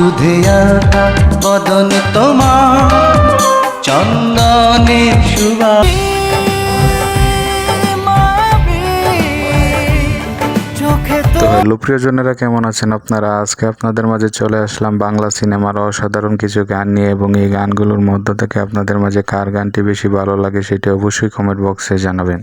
দুধে বদন তোমার চন্দনের সুবাস হ্যালো প্রিয়জনেরা কেমন আছেন আপনারা? আজকে আপনাদের মাঝে চলে আসলাম বাংলা সিনেমার অসাধারণ কিছু গান নিয়ে এবং এই গানগুলোর মধ্য থেকে আপনাদের মাঝে কার গানটি বেশি ভালো লাগে সেটি অবশ্যই কমেন্ট বক্সে জানাবেন।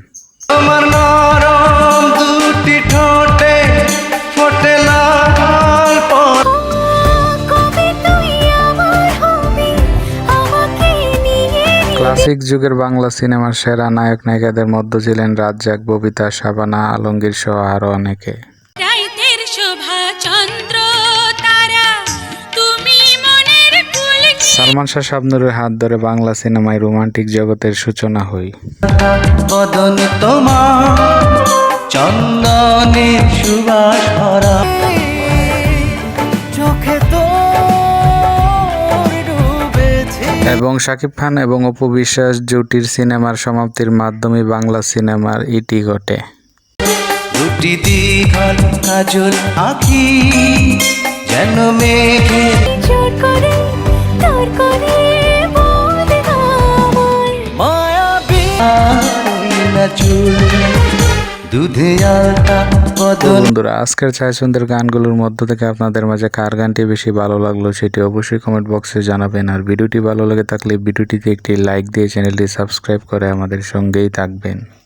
ক্লাসিক যুগের বাংলা সিনেমার সেরা নায়ক নায়িকাদের মধ্যে ছিলেন রাজ্জাক ববিতা শাবানা আলমগীর সহ আরও অনেকে। রাইতের শোভা চন্দ্র তারা তুমি মনের ফুল সালমান শাহ শাবনুরের হাত ধরে বাংলা সিনেমায় রোমান্টিক জগতের সূচনা হই। বদন তোমার চন্দনের সুবাস ভরা। এবং শাকিব খান এবং অপু বিশ্বাস জুটির সিনেমার সমাপ্তির মাধ্যমে বাংলা সিনেমার ইতি ঘটে। দুটি দীঘল কাজল আঁকি যেন মেঘে জোর করে তোর করে বল আমায় চুল বন্ধুরা, আজকের ছায়াছন্দের গানগুলোর মধ্য থেকে আপনাদের মাঝে কার গানটি বেশি ভালো লাগল সেটি অবশ্যই কমেন্ট বক্সে জানাবেন। আর ভিডিওটি ভালো লাগে থাকলে ভিডিওটিতে একটি লাইক দিয়ে চ্যানেলটি সাবস্ক্রাইব করে আমাদের সঙ্গেই থাকবেন।